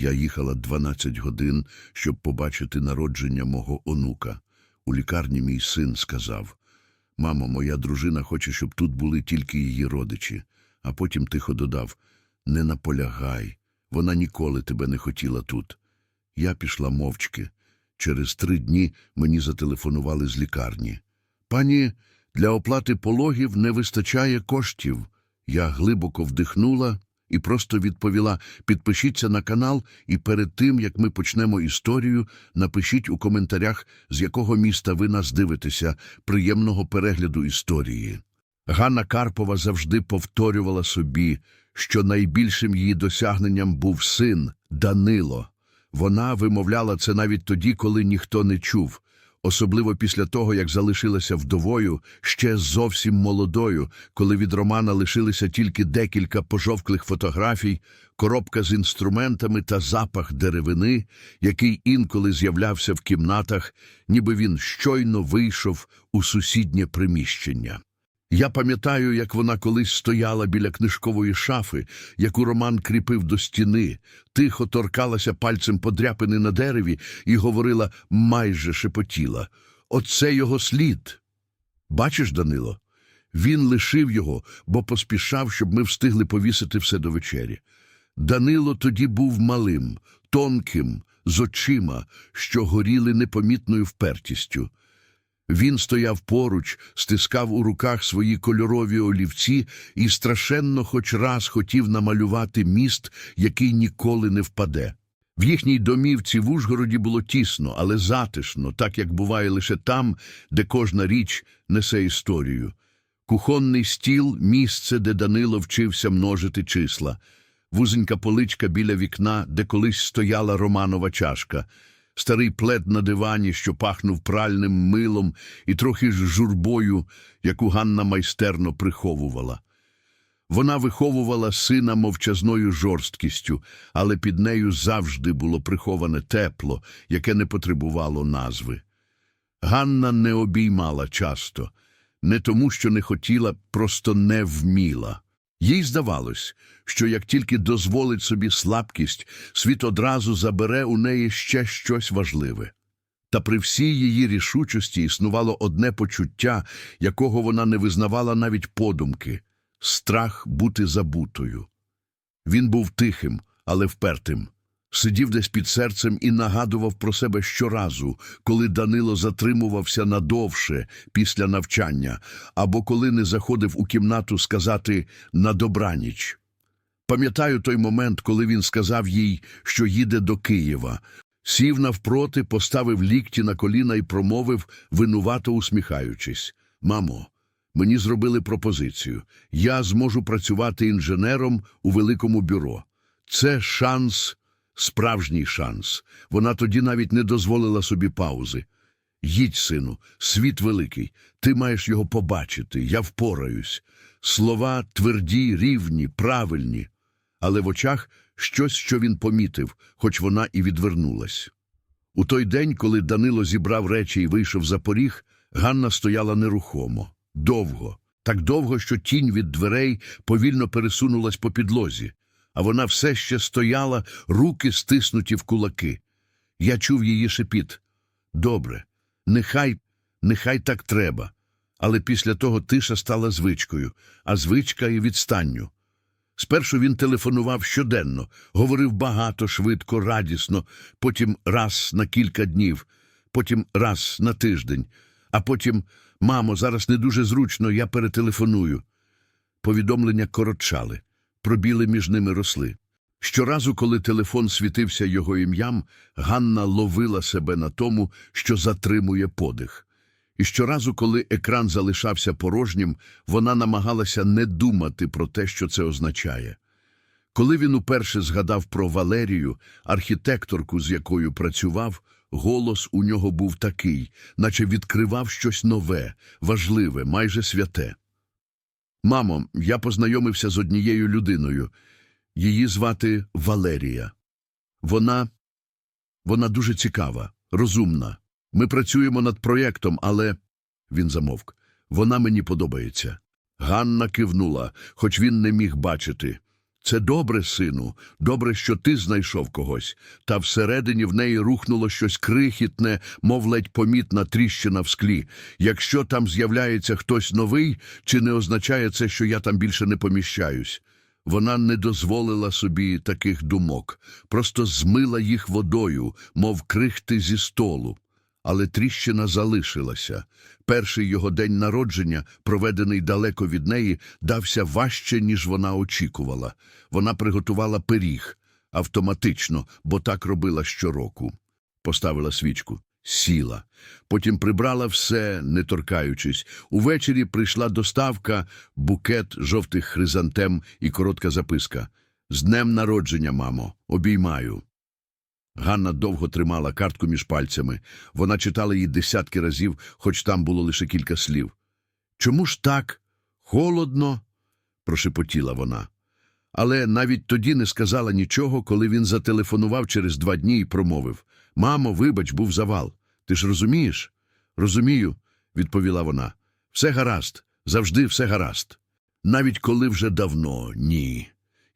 Я їхала 12 годин, щоб побачити народження мого онука. У лікарні мій син сказав: Мамо, моя дружина хоче, щоб тут були тільки її родичі. А потім тихо додав: Не наполягай, вона ніколи тебе не хотіла тут. Я пішла мовчки. Через три дні мені зателефонували з лікарні. Пані, для оплати пологів не вистачає коштів. Я глибоко вдихнула і просто відповіла: підпишіться на канал, і перед тим, як ми почнемо історію, напишіть у коментарях, з якого міста ви нас дивитеся. Приємного перегляду історії. Ганна Карпова завжди повторювала собі, що найбільшим її досягненням був син Данило. Вона вимовляла це навіть тоді, коли ніхто не чув, особливо після того, як залишилася вдовою, ще зовсім молодою, коли від Романа лишилися тільки декілька пожовклих фотографій, коробка з інструментами та запах деревини, який інколи з'являвся в кімнатах, ніби він щойно вийшов у сусіднє приміщення. Я пам'ятаю, як вона колись стояла біля книжкової шафи, яку Роман кріпив до стіни, тихо торкалася пальцем подряпини на дереві і говорила, майже шепотіла. Оце його слід. Бачиш, Данило? Він лишив його, бо поспішав, щоб ми встигли повісити все до вечері. Данило тоді був малим, тонким, з очима, що горіли непомітною впертістю. Він стояв поруч, стискав у руках свої кольорові олівці і страшенно хоч раз хотів намалювати міст, який ніколи не впаде. В їхній домівці в Ужгороді було тісно, але затишно, так як буває лише там, де кожна річ несе історію. Кухонний стіл місце, де Данило вчився множити числа, вузенька поличка біля вікна, де колись стояла романова чашка, старий плед на дивані, що пахнув пральним милом і трохи ж журбою, яку Ганна майстерно приховувала. Вона виховувала сина мовчазною жорсткістю, але під нею завжди було приховане тепло, яке не потребувало назви. Ганна не обіймала часто, не тому, що не хотіла, просто не вміла. Їй здавалось, що як тільки дозволить собі слабкість, світ одразу забере у неї ще щось важливе. Та при всій її рішучості існувало одне почуття, якого вона не визнавала навіть подумки – страх бути забутою. Він був тихим, але впертим. Сидів десь під серцем і нагадував про себе щоразу, коли Данило затримувався надовше після навчання, або коли не заходив у кімнату сказати «на добраніч». Пам'ятаю той момент, коли він сказав їй, що їде до Києва. Сів навпроти, поставив лікті на коліна і промовив, винувато усміхаючись. Мамо, мені зробили пропозицію. Я зможу працювати інженером у великому бюро. Це шанс, справжній шанс. Вона тоді навіть не дозволила собі паузи. Їдь, сину, світ великий, ти маєш його побачити, я впораюсь. Слова тверді, рівні, правильні, але в очах щось, що він помітив, хоч вона і відвернулась. У той день, коли Данило зібрав речі і вийшов за поріг, Ганна стояла нерухомо, довго, так довго, що тінь від дверей повільно пересунулась по підлозі, а вона все ще стояла, руки стиснуті в кулаки. Я чув її шепіт. Добре, нехай, нехай так треба. Але після того тиша стала звичкою, а звичка і відстанню. Спершу він телефонував щоденно, говорив багато, швидко, радісно, потім раз на кілька днів, потім раз на тиждень, а потім мамо, зараз не дуже зручно, я перетелефоную. Повідомлення коротчали, пробіли між ними росли. Щоразу, коли телефон світився його ім'ям, Ганна ловила себе на тому, що затримує подих. І щоразу, коли екран залишався порожнім, вона намагалася не думати про те, що це означає. Коли він уперше згадав про Валерію, архітекторку, з якою працював, голос у нього був такий, наче відкривав щось нове, важливе, майже святе. Мамо, я познайомився з однією людиною. Її звати Валерія. Вона, вона дуже цікава, розумна. Ми працюємо над проєктом, але. Він замовк. Вона мені подобається. Ганна кивнула, хоч він не міг бачити. Це добре, сину, добре, що ти знайшов когось. Та всередині в неї рухнуло щось крихітне, мов ледь помітна тріщина в склі. Якщо там з'являється хтось новий, чи не означає це, що я там більше не поміщаюсь? Вона не дозволила собі таких думок, просто змила їх водою, мов крихти зі столу. Але тріщина залишилася. Перший його день народження, проведений далеко від неї, дався важче, ніж вона очікувала. Вона приготувала пиріг автоматично, бо так робила щороку. Поставила свічку, сіла. Потім прибрала все, не торкаючись. Увечері прийшла доставка, букет жовтих хризантем і коротка записка. З днем народження, мамо, обіймаю. Ганна довго тримала картку між пальцями. Вона читала її десятки разів, хоч там було лише кілька слів. Чому ж так? Холодно, прошепотіла вона. Але навіть тоді не сказала нічого, коли він зателефонував через два дні і промовив Мамо, вибач, був завал. Ти ж розумієш? Розумію, відповіла вона. Все гаразд, завжди все гаразд. Навіть коли вже давно ні.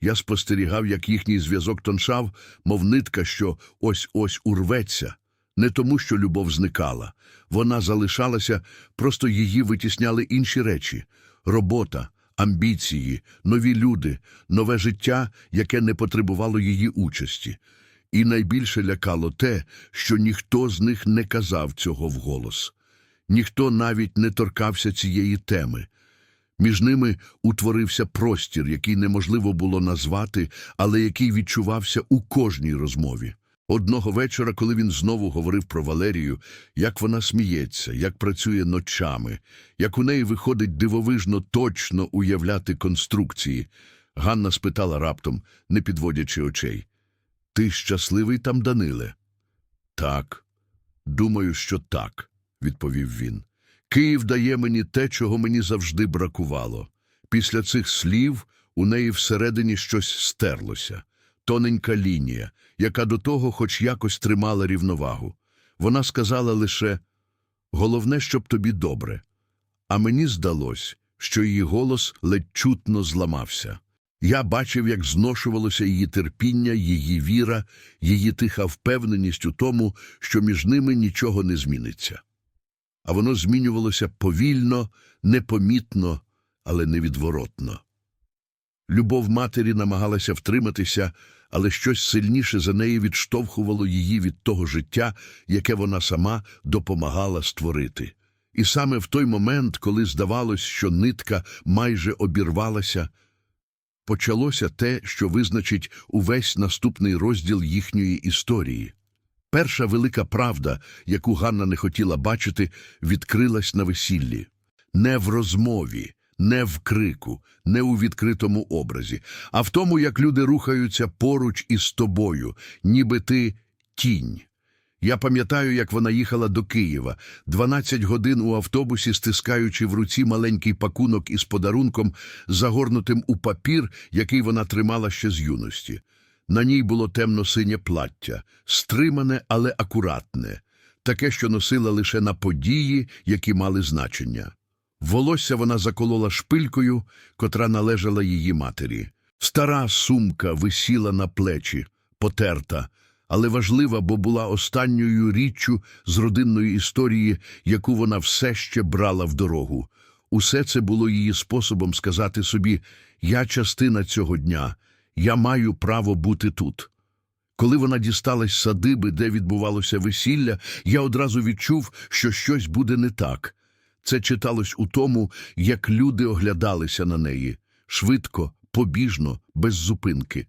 Я спостерігав, як їхній зв'язок тоншав, мов нитка, що ось-ось урветься. Не тому, що любов зникала. Вона залишалася, просто її витісняли інші речі – робота, амбіції, нові люди, нове життя, яке не потребувало її участі. І найбільше лякало те, що ніхто з них не казав цього вголос. Ніхто навіть не торкався цієї теми. Між ними утворився простір, який неможливо було назвати, але який відчувався у кожній розмові. Одного вечора, коли він знову говорив про Валерію, як вона сміється, як працює ночами, як у неї виходить дивовижно точно уявляти конструкції, Ганна спитала раптом, не підводячи очей. Ти щасливий там, Даниле? Так. Думаю, що так, відповів він. Київ дає мені те, чого мені завжди бракувало. Після цих слів у неї всередині щось стерлося. Тоненька лінія, яка до того хоч якось тримала рівновагу. Вона сказала лише «Головне, щоб тобі добре». А мені здалось, що її голос ледь чутно зламався. Я бачив, як зношувалося її терпіння, її віра, її тиха впевненість у тому, що між ними нічого не зміниться. А воно змінювалося повільно, непомітно, але невідворотно. Любов матері намагалася втриматися, але щось сильніше за неї відштовхувало її від того життя, яке вона сама допомагала створити. І саме в той момент, коли здавалось, що нитка майже обірвалася, почалося те, що визначить увесь наступний розділ їхньої історії. Перша велика правда, яку Ганна не хотіла бачити, відкрилась на весіллі. Не в розмові, не в крику, не у відкритому образі, а в тому, як люди рухаються поруч із тобою, ніби ти тінь. Я пам'ятаю, як вона їхала до Києва, 12 годин у автобусі, стискаючи в руці маленький пакунок із подарунком, загорнутим у папір, який вона тримала ще з юності. На ній було темно-синє плаття, стримане, але акуратне, таке, що носила лише на події, які мали значення. Волосся вона заколола шпилькою, котра належала її матері. Стара сумка висіла на плечі, потерта, але важлива, бо була останньою річчю з родинної історії, яку вона все ще брала в дорогу. Усе це було її способом сказати собі «Я частина цього дня, я маю право бути тут». Коли вона дісталась садиби, де відбувалося весілля, я одразу відчув, що щось буде не так. Це читалось у тому, як люди оглядалися на неї швидко, побіжно, без зупинки.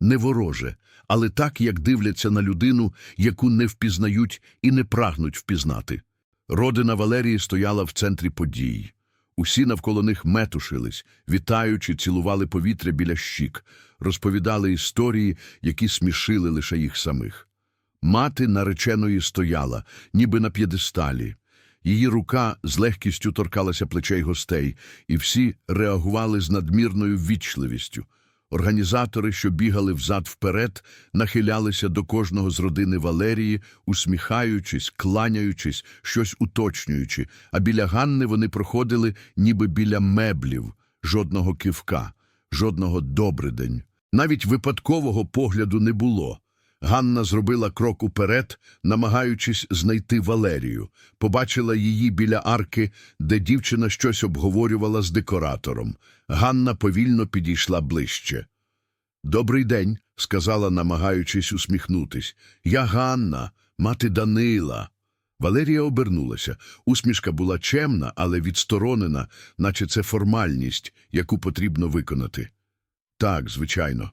Не вороже, але так, як дивляться на людину, яку не впізнають і не прагнуть впізнати. Родина Валерії стояла в центрі подій. Усі навколо них метушились, вітаючи, цілували повітря біля щік, розповідали історії, які смішили лише їх самих. Мати нареченої стояла, ніби на п'єдесталі. Її рука з легкістю торкалася плечей гостей, і всі реагували з надмірною ввічливістю. Організатори, що бігали взад-вперед, нахилялися до кожного з родини Валерії, усміхаючись, кланяючись, щось уточнюючи, а біля Ганни вони проходили ніби біля меблів, жодного кивка, жодного «добрий день». Навіть випадкового погляду не було. Ганна зробила крок уперед, намагаючись знайти Валерію. Побачила її біля арки, де дівчина щось обговорювала з декоратором. Ганна повільно підійшла ближче. «Добрий день», – сказала, намагаючись усміхнутись. «Я Ганна, мати Данила». Валерія обернулася. Усмішка була чемна, але відсторонена, наче це формальність, яку потрібно виконати. «Так, звичайно».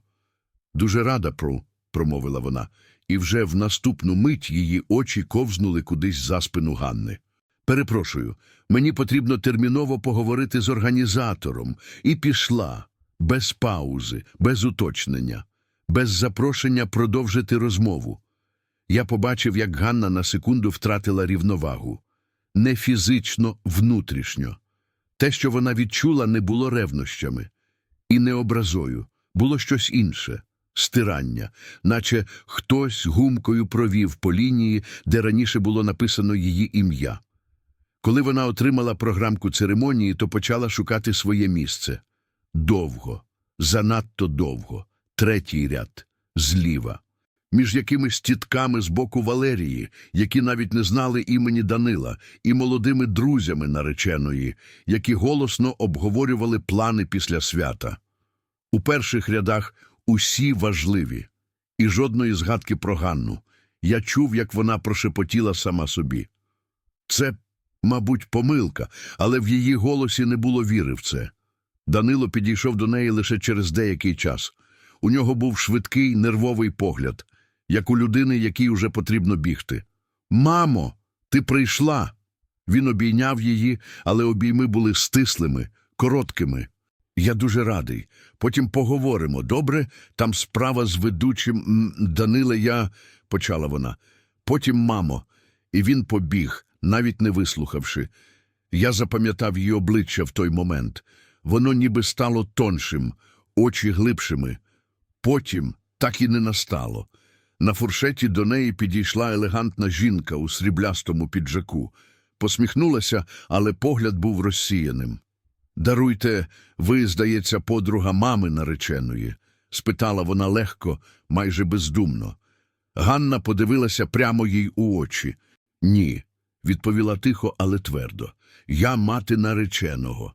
«Дуже рада, про», – промовила вона, і вже в наступну мить її очі ковзнули кудись за спину Ганни. «Перепрошую, мені потрібно терміново поговорити з організатором». І пішла, без паузи, без уточнення, без запрошення продовжити розмову. Я побачив, як Ганна на секунду втратила рівновагу. Не фізично, внутрішньо. Те, що вона відчула, не було ревнощами. І не образою. Було щось інше – стирання, наче хтось гумкою провів по лінії, де раніше було написано її ім'я. Коли вона отримала програмку церемонії, то почала шукати своє місце. Довго, занадто довго, третій ряд, зліва. Між якимись тітками з боку Валерії, які навіть не знали імені Данила, і молодими друзями нареченої, які голосно обговорювали плани після свята. У перших рядах усі важливі, і жодної згадки про Ганну. Я чув, як вона прошепотіла сама собі. Це, мабуть, помилка, але в її голосі не було віри в це. Данило підійшов до неї лише через деякий час. У нього був швидкий нервовий погляд, як у людини, якій уже потрібно бігти. Мамо, ти прийшла. Він обійняв її, але обійми були стислими, короткими. Я дуже радий. Потім поговоримо. Добре? Там справа з ведучим Даниле я, почала вона. Потім, мамо. І він побіг, навіть не вислухавши. Я запам'ятав її обличчя в той момент. Воно ніби стало тоншим, очі глибшими. Потім так і не настало. На фуршеті до неї підійшла елегантна жінка у сріблястому піджаку. Посміхнулася, але погляд був розсіяним. Даруйте, ви, здається, подруга мами нареченої? спитала вона легко, майже бездумно. Ганна подивилася прямо їй у очі. Ні, відповіла тихо, але твердо. Я мати нареченого.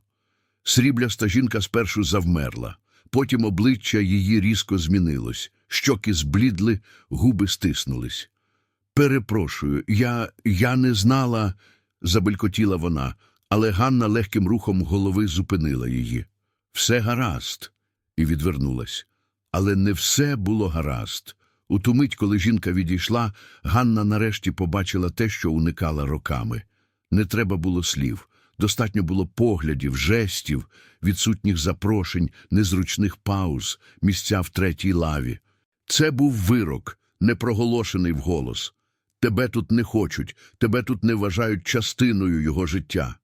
Срібляста жінка спершу завмерла, потім обличчя її різко змінилось, щоки зблідли, губи стиснулись. Перепрошую, я, я не знала, забелькотіла вона, але Ганна легким рухом голови зупинила її. Все гаразд, і відвернулась. Але не все було гаразд. У ту мить, коли жінка відійшла, Ганна нарешті побачила те, що уникала роками. Не треба було слів. Достатньо було поглядів, жестів, відсутніх запрошень, незручних пауз, місця в третій лаві. Це був вирок, непроголошений вголос. Тебе тут не хочуть, тебе тут не вважають частиною його життя.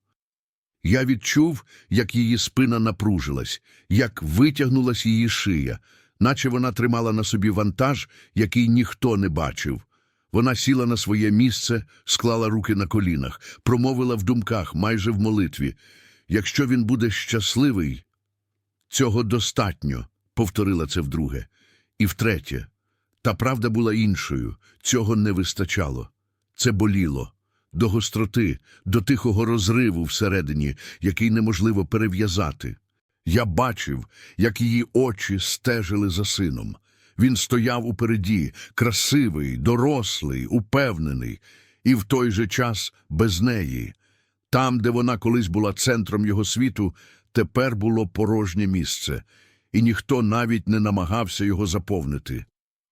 Я відчув, як її спина напружилась, як витягнулась її шия, наче вона тримала на собі вантаж, який ніхто не бачив. Вона сіла на своє місце, склала руки на колінах, промовила в думках, майже в молитві. Якщо він буде щасливий, цього достатньо, повторила це вдруге. І втретє, та правда була іншою, цього не вистачало. Це боліло. До гостроти, до тихого розриву всередині, який неможливо перев'язати. Я бачив, як її очі стежили за сином. Він стояв упереді, красивий, дорослий, упевнений, і в той же час без неї. Там, де вона колись була центром його світу, тепер було порожнє місце, і ніхто навіть не намагався його заповнити.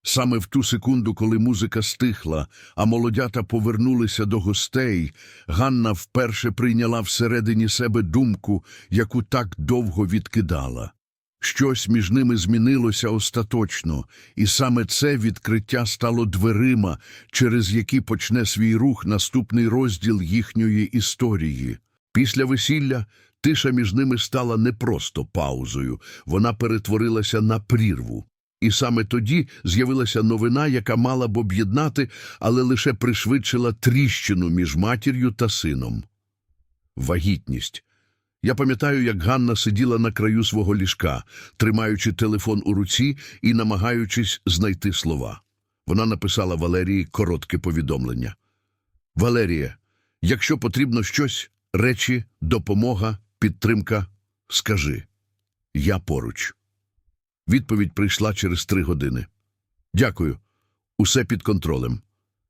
Саме в ту секунду, коли музика стихла, а молодята повернулися до гостей, Ганна вперше прийняла всередині себе думку, яку так довго відкидала. Щось між ними змінилося остаточно, і саме це відкриття стало дверима, через які почне свій рух наступний розділ їхньої історії. Після весілля тиша між ними стала не просто паузою, вона перетворилася на прірву. І саме тоді з'явилася новина, яка мала б об'єднати, але лише пришвидшила тріщину між матір'ю та сином. Вагітність. Я пам'ятаю, як Ганна сиділа на краю свого ліжка, тримаючи телефон у руці і намагаючись знайти слова. Вона написала Валерії коротке повідомлення. Валерія, якщо потрібно щось, речі, допомога, підтримка, скажи. Я поруч. Відповідь прийшла через три години. Дякую. Усе під контролем.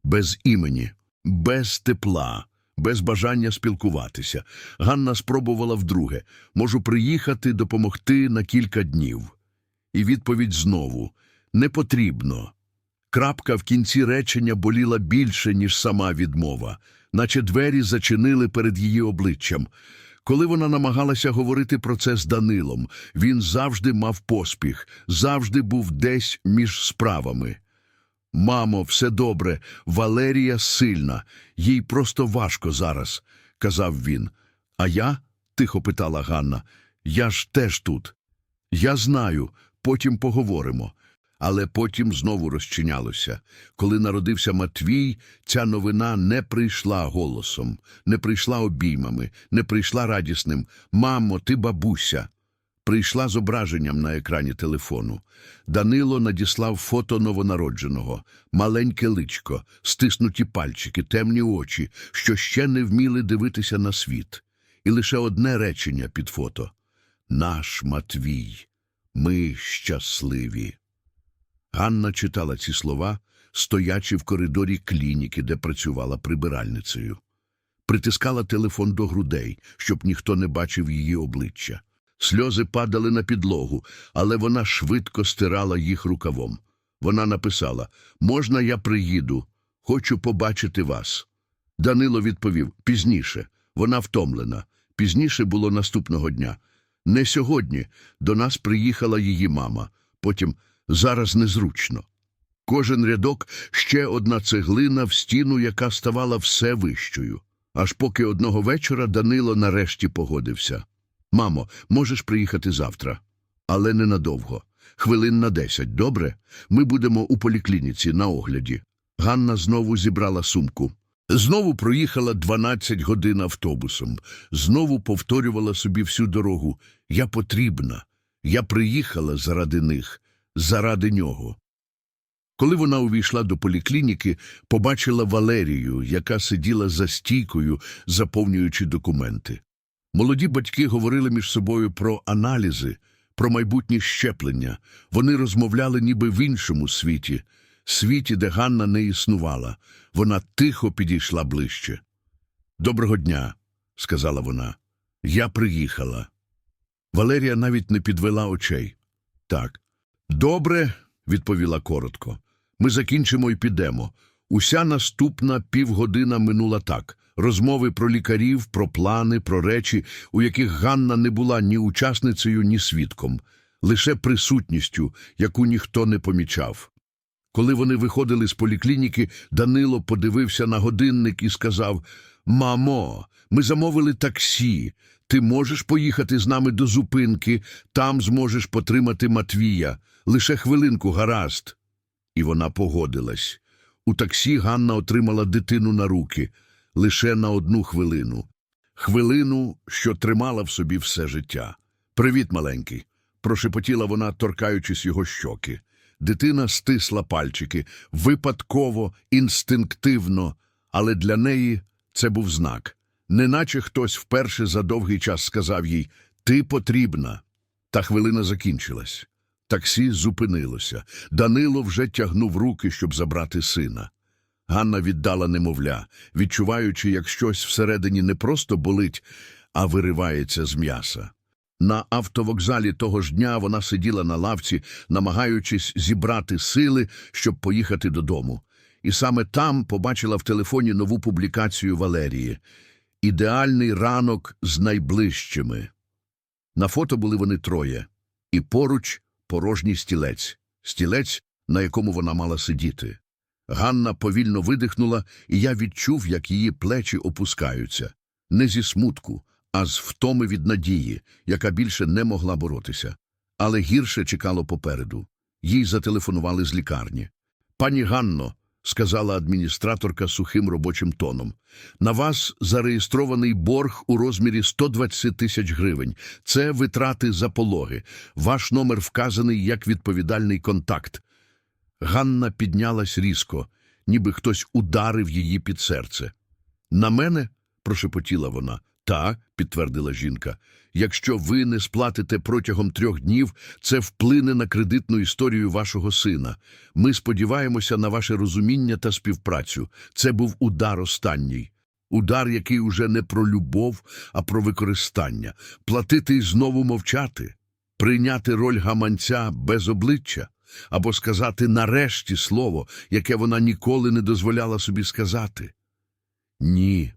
Без імені, без тепла, без бажання спілкуватися. Ганна спробувала вдруге. Можу приїхати, допомогти на кілька днів. І відповідь знову не потрібно. Крапка в кінці речення боліла більше, ніж сама відмова, наче двері зачинили перед її обличчям. Коли вона намагалася говорити про це з Данилом, він завжди мав поспіх, завжди був десь між справами. Мамо, все добре, Валерія сильна, їй просто важко зараз, казав він. А я? тихо питала Ганна. Я ж теж тут. Я знаю, потім поговоримо. Але потім знову розчинялося. Коли народився Матвій, ця новина не прийшла голосом, не прийшла обіймами, не прийшла радісним Мамо, ти бабуся. Прийшла зображенням на екрані телефону. Данило надіслав фото новонародженого, маленьке личко, стиснуті пальчики, темні очі, що ще не вміли дивитися на світ. І лише одне речення під фото Наш Матвій, ми щасливі. Ганна читала ці слова, стоячи в коридорі клініки, де працювала прибиральницею. Притискала телефон до грудей, щоб ніхто не бачив її обличчя. Сльози падали на підлогу, але вона швидко стирала їх рукавом. Вона написала Можна я приїду? Хочу побачити вас. Данило відповів пізніше. Вона втомлена. Пізніше було наступного дня. Не сьогодні. До нас приїхала її мама. Потім зараз незручно. Кожен рядок ще одна цеглина в стіну, яка ставала все вищою. Аж поки одного вечора Данило нарешті погодився. Мамо, можеш приїхати завтра, але ненадовго. Хвилин на десять, добре? Ми будемо у поліклініці на огляді. Ганна знову зібрала сумку. Знову проїхала 12 годин автобусом. Знову повторювала собі всю дорогу. Я потрібна. Я приїхала заради них, заради нього. Коли вона увійшла до поліклініки, побачила Валерію, яка сиділа за стійкою, заповнюючи документи. Молоді батьки говорили між собою про аналізи, про майбутні щеплення. Вони розмовляли ніби в іншому світі, світі, де Ганна не існувала. Вона тихо підійшла ближче. Доброго дня, сказала вона. Я приїхала. Валерія навіть не підвела очей. Так. Добре, відповіла коротко. Ми закінчимо і підемо. Уся наступна півгодина минула так. Розмови про лікарів, про плани, про речі, у яких Ганна не була ні учасницею, ні свідком, лише присутністю, яку ніхто не помічав. Коли вони виходили з поліклініки, Данило подивився на годинник і сказав Мамо, ми замовили таксі. Ти можеш поїхати з нами до зупинки, там зможеш потримати Матвія. Лише хвилинку, гаразд. І вона погодилась. У таксі Ганна отримала дитину на руки лише на одну хвилину. Хвилину, що тримала в собі все життя. Привіт, маленький. прошепотіла вона, торкаючись його щоки. Дитина стисла пальчики випадково, інстинктивно, але для неї це був знак. Неначе хтось вперше за довгий час сказав їй Ти потрібна. Та хвилина закінчилась. Таксі зупинилося. Данило вже тягнув руки, щоб забрати сина. Ганна віддала немовля, відчуваючи, як щось всередині не просто болить, а виривається з м'яса. На автовокзалі того ж дня вона сиділа на лавці, намагаючись зібрати сили, щоб поїхати додому. І саме там побачила в телефоні нову публікацію Валерії Ідеальний ранок з найближчими. На фото були вони троє, і поруч порожній стілець, стілець, на якому вона мала сидіти. Ганна повільно видихнула, і я відчув, як її плечі опускаються. Не зі смутку, а з втоми від надії, яка більше не могла боротися. Але гірше чекало попереду. Їй зателефонували з лікарні. Пані Ганно, сказала адміністраторка сухим робочим тоном. На вас зареєстрований борг у розмірі 120 тисяч гривень. Це витрати за пологи. Ваш номер вказаний як відповідальний контакт. Ганна піднялась різко, ніби хтось ударив її під серце. На мене? прошепотіла вона. Та, підтвердила жінка. Якщо ви не сплатите протягом трьох днів, це вплине на кредитну історію вашого сина. Ми сподіваємося на ваше розуміння та співпрацю. Це був удар останній. Удар, який уже не про любов, а про використання. Платити і знову мовчати, прийняти роль гаманця без обличчя, або сказати нарешті слово, яке вона ніколи не дозволяла собі сказати. Ні.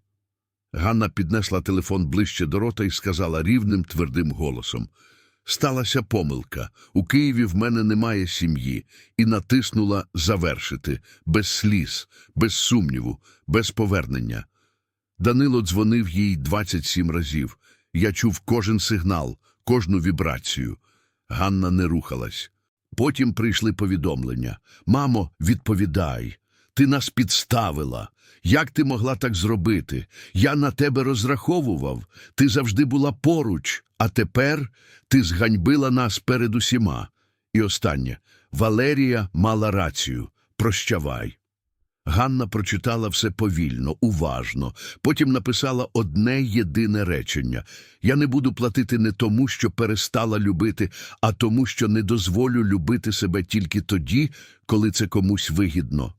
Ганна піднесла телефон ближче до рота і сказала рівним твердим голосом. Сталася помилка. У Києві в мене немає сім'ї, і натиснула завершити, без сліз, без сумніву, без повернення. Данило дзвонив їй 27 разів. Я чув кожен сигнал, кожну вібрацію. Ганна не рухалась. Потім прийшли повідомлення. Мамо, відповідай. Ти нас підставила. Як ти могла так зробити? Я на тебе розраховував. Ти завжди була поруч, а тепер ти зганьбила нас перед усіма. І останнє. Валерія мала рацію. Прощавай. Ганна прочитала все повільно, уважно, потім написала одне єдине речення. Я не буду платити не тому, що перестала любити, а тому, що не дозволю любити себе тільки тоді, коли це комусь вигідно.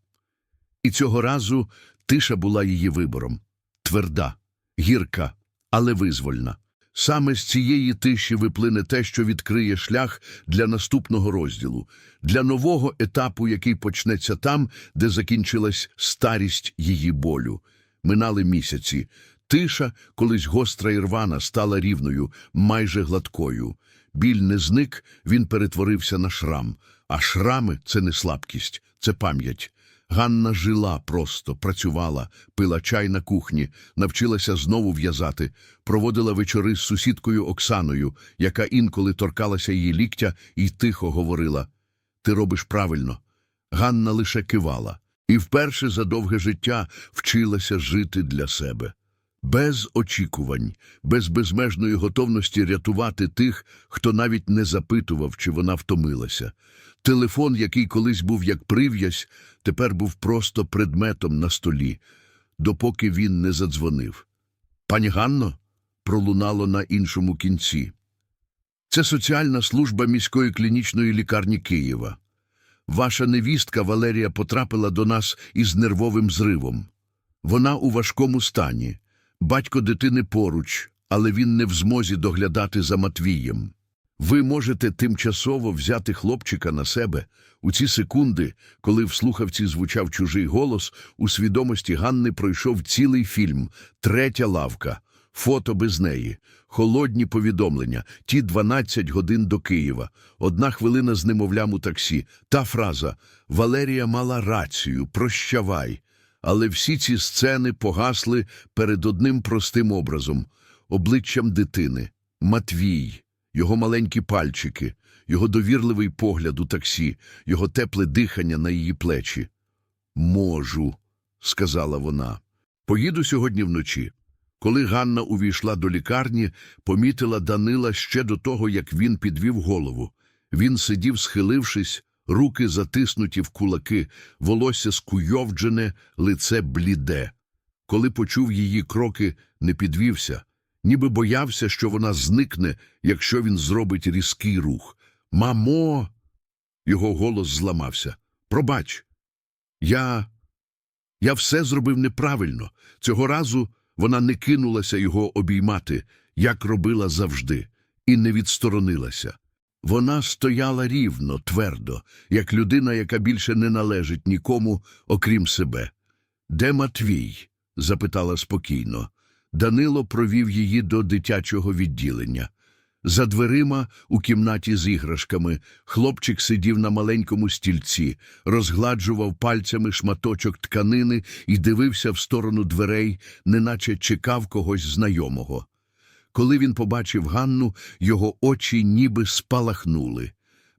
І цього разу тиша була її вибором. Тверда, гірка, але визвольна. Саме з цієї тиші виплине те, що відкриє шлях для наступного розділу, для нового етапу, який почнеться там, де закінчилась старість її болю. Минали місяці. Тиша, колись гостра і рвана, стала рівною, майже гладкою. Біль не зник, він перетворився на шрам. А шрами – це не слабкість, це пам'ять. Ганна жила просто, працювала, пила чай на кухні, навчилася знову в'язати, проводила вечори з сусідкою Оксаною, яка інколи торкалася її ліктя і тихо говорила «Ти робиш правильно». Ганна лише кивала і вперше за довге життя вчилася жити для себе. Без очікувань, без безмежної готовності рятувати тих, хто навіть не запитував, чи вона втомилася. Телефон, який колись був як прив'язь, тепер був просто предметом на столі, допоки він не задзвонив. Пані Ганно? пролунало на іншому кінці. Це соціальна служба міської клінічної лікарні Києва. Ваша невістка Валерія потрапила до нас із нервовим зривом. Вона у важкому стані. Батько дитини поруч, але він не в змозі доглядати за Матвієм. Ви можете тимчасово взяти хлопчика на себе у ці секунди, коли в слухавці звучав чужий голос, у свідомості Ганни пройшов цілий фільм Третя лавка, фото без неї, холодні повідомлення, ті 12 годин до Києва, одна хвилина з немовлям у таксі, та фраза. Валерія мала рацію, прощавай. Але всі ці сцени погасли перед одним простим образом. Обличчям дитини. Матвій, його маленькі пальчики, його довірливий погляд у таксі, його тепле дихання на її плечі. Можу, сказала вона. Поїду сьогодні вночі. Коли Ганна увійшла до лікарні, помітила Данила ще до того, як він підвів голову. Він сидів, схилившись, руки затиснуті в кулаки, волосся скуйовджене, лице бліде. Коли почув її кроки, не підвівся, ніби боявся, що вона зникне, якщо він зробить різкий рух. Мамо. Його голос зламався. Пробач. Я. Я все зробив неправильно. Цього разу вона не кинулася його обіймати, як робила завжди, і не відсторонилася. Вона стояла рівно, твердо, як людина, яка більше не належить нікому, окрім себе. Де Матвій? запитала спокійно. Данило провів її до дитячого відділення. За дверима, у кімнаті з іграшками, хлопчик сидів на маленькому стільці, розгладжував пальцями шматочок тканини і дивився в сторону дверей, неначе чекав когось знайомого. Коли він побачив Ганну, його очі ніби спалахнули.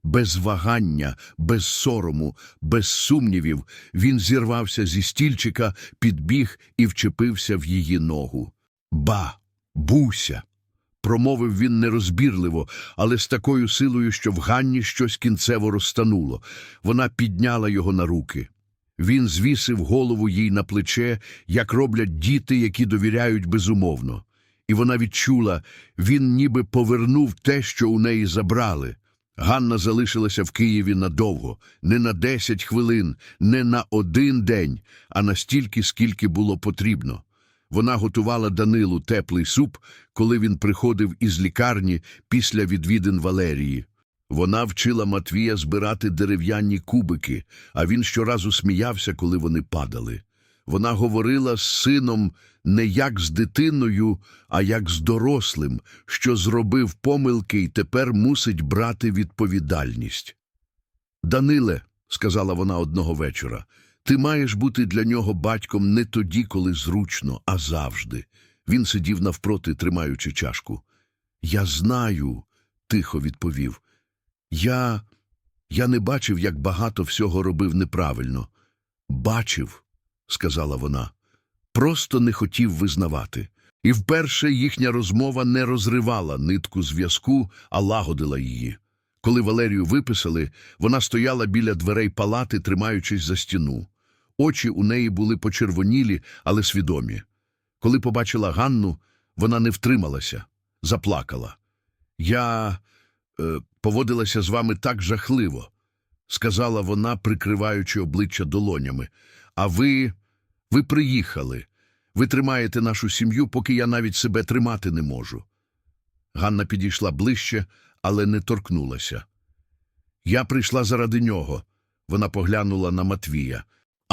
Без вагання, без сорому, без сумнівів він зірвався зі стільчика, підбіг і вчепився в її ногу. Ба, буся! Промовив він нерозбірливо, але з такою силою, що в Ганні щось кінцево розтануло. Вона підняла його на руки. Він звісив голову їй на плече, як роблять діти, які довіряють безумовно. І вона відчула, він ніби повернув те, що у неї забрали. Ганна залишилася в Києві надовго, не на десять хвилин, не на один день, а настільки, скільки було потрібно. Вона готувала Данилу теплий суп, коли він приходив із лікарні після відвідин Валерії. Вона вчила Матвія збирати дерев'яні кубики, а він щоразу сміявся, коли вони падали. Вона говорила з сином не як з дитиною, а як з дорослим, що зробив помилки і тепер мусить брати відповідальність. Даниле, сказала вона одного вечора, ти маєш бути для нього батьком не тоді, коли зручно, а завжди. Він сидів навпроти, тримаючи чашку. Я знаю, тихо відповів. Я. Я не бачив, як багато всього робив неправильно. Бачив, сказала вона, просто не хотів визнавати. І вперше їхня розмова не розривала нитку зв'язку, а лагодила її. Коли Валерію виписали, вона стояла біля дверей палати, тримаючись за стіну. Очі у неї були почервонілі, але свідомі. Коли побачила Ганну, вона не втрималася, заплакала. Я е, поводилася з вами так жахливо, сказала вона, прикриваючи обличчя долонями. А ви, ви приїхали. Ви тримаєте нашу сім'ю, поки я навіть себе тримати не можу. Ганна підійшла ближче, але не торкнулася. Я прийшла заради нього, вона поглянула на Матвія,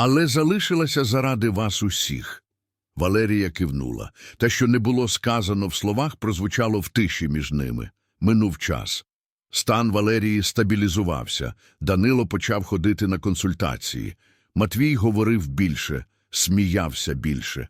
але залишилася заради вас усіх. Валерія кивнула. Те, що не було сказано в словах, прозвучало в тиші між ними. Минув час. Стан Валерії стабілізувався. Данило почав ходити на консультації. Матвій говорив більше, сміявся більше.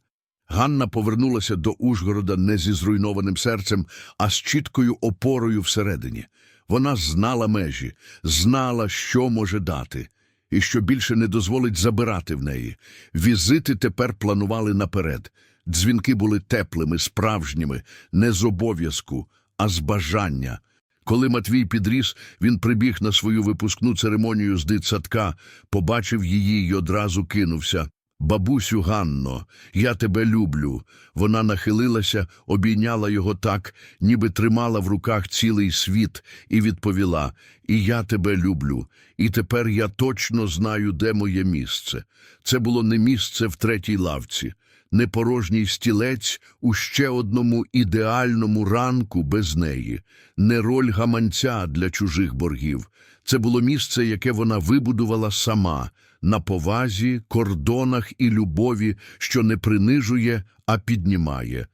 Ганна повернулася до Ужгорода не зі зруйнованим серцем, а з чіткою опорою всередині. Вона знала межі, знала, що може дати, і що більше не дозволить забирати в неї. Візити тепер планували наперед. Дзвінки були теплими, справжніми, не з обов'язку, а з бажання. Коли Матвій підріс, він прибіг на свою випускну церемонію з дитсадка, побачив її й одразу кинувся. Бабусю Ганно, я тебе люблю. Вона нахилилася, обійняла його так, ніби тримала в руках цілий світ, і відповіла: І я тебе люблю. І тепер я точно знаю, де моє місце. Це було не місце в третій лавці, не порожній стілець у ще одному ідеальному ранку без неї, не роль гаманця для чужих боргів. Це було місце, яке вона вибудувала сама, на повазі, кордонах і любові, що не принижує, а піднімає.